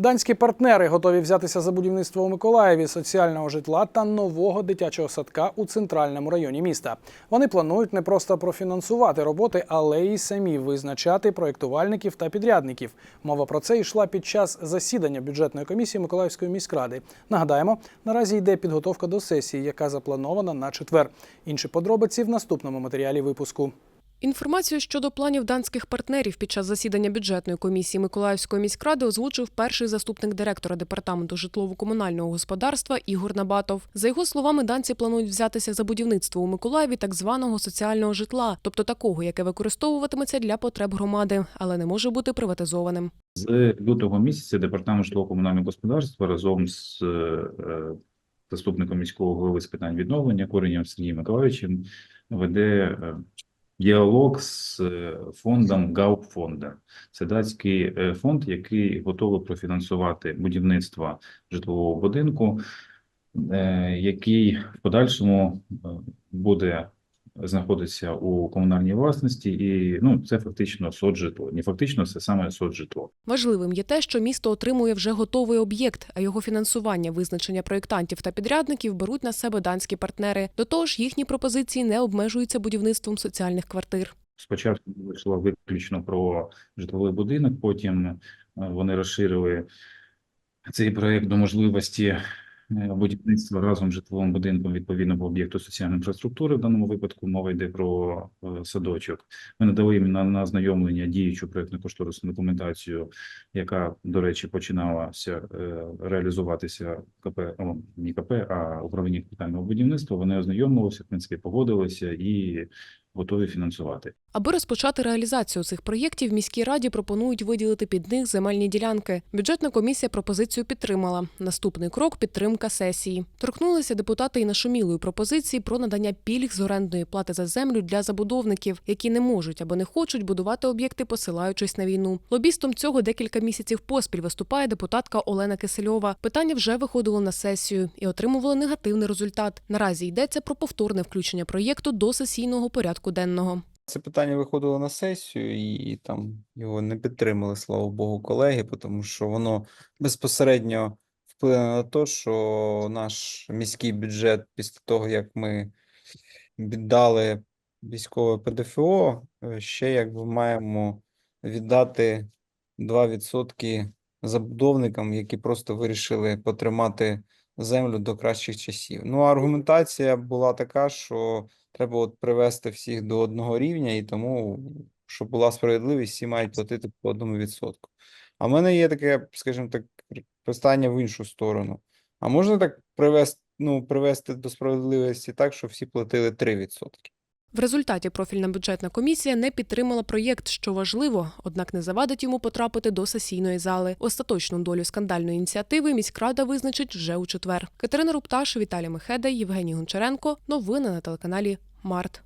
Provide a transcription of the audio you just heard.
Данські партнери готові взятися за будівництво у Миколаєві соціального житла та нового дитячого садка у центральному районі міста. Вони планують не просто профінансувати роботи, але й самі визначати проєктувальників та підрядників. Мова про це йшла під час засідання бюджетної комісії Миколаївської міськради. Нагадаємо, наразі йде підготовка до сесії, яка запланована на четвер. Інші подробиці в наступному матеріалі випуску. Інформацію щодо планів данських партнерів під час засідання бюджетної комісії Миколаївської міськради озвучив перший заступник директора департаменту житлово-комунального господарства Ігор Набатов. За його словами, данці планують взятися за будівництво у Миколаєві так званого соціального житла, тобто такого, яке використовуватиметься для потреб громади, але не може бути приватизованим. З лютого місяця департамент житлово-комунального господарства разом з е, е, заступником міського голови з питань відновлення Коренєм Сергієм Миколаївичем веде е, діалог з е, фондом Гауптфонда. Це датський е, фонд, який готовий профінансувати будівництво житлового будинку, е, який в подальшому буде знаходиться у комунальній власності, і ну це фактично соцжитло. Не фактично, це саме соцжитло. Важливим є те, що місто отримує вже готовий об'єкт, а його фінансування, визначення проєктантів та підрядників беруть на себе данські партнери. До того ж, їхні пропозиції не обмежуються будівництвом соціальних квартир. Спочатку йшло виключно про житловий будинок, потім е, вони розширили цей проект до можливості будівництва разом з житловим будинком відповідного об'єкту соціальної інфраструктури. В даному випадку мова йде про е, садочок. Ми надали їм на, на ознайомлення діючу проєктно-кошторисну документацію, яка, до речі, починалася е, реалізуватися КП, о, не КП, а управління капітального будівництва. Вони ознайомилися, в принципі, погодилися і готові фінансувати. Аби розпочати реалізацію цих проєктів, міській раді пропонують виділити під них земельні ділянки. Бюджетна комісія пропозицію підтримала. Наступний крок підтримка сесії. Торкнулися депутати і нашумілої пропозиції про надання пільг з орендної плати за землю для забудовників, які не можуть або не хочуть будувати об'єкти, посилаючись на війну. Лобістом цього декілька місяців поспіль виступає депутатка Олена Кисельова. Питання вже виходило на сесію і отримувало негативний результат. Наразі йдеться про повторне включення проєкту до сесійного порядку денного. Це питання виходило на сесію, і там його не підтримали, слава Богу, колеги, тому що воно безпосередньо вплине на те, що наш міський бюджет після того, як ми віддали військове ПДФО, е, ще якби маємо віддати 2% забудовникам, які просто вирішили потримати землю до кращих часів. Ну, аргументація була така, що треба от привести всіх до одного рівня, і тому, щоб була справедливість, всі мають платити по одному відсотку. А в мене є таке, скажімо так, питання в іншу сторону. А можна так привести, ну, привести до справедливості так, щоб всі платили 3%? В результаті профільна бюджетна комісія не підтримала проєкт, що важливо, однак не завадить йому потрапити до сесійної зали. Остаточну долю скандальної ініціативи міськрада визначить вже у четвер. Катерина Рупташ, Віталій Мехеда, Євгеній Гончаренко. Новини на телеканалі Март.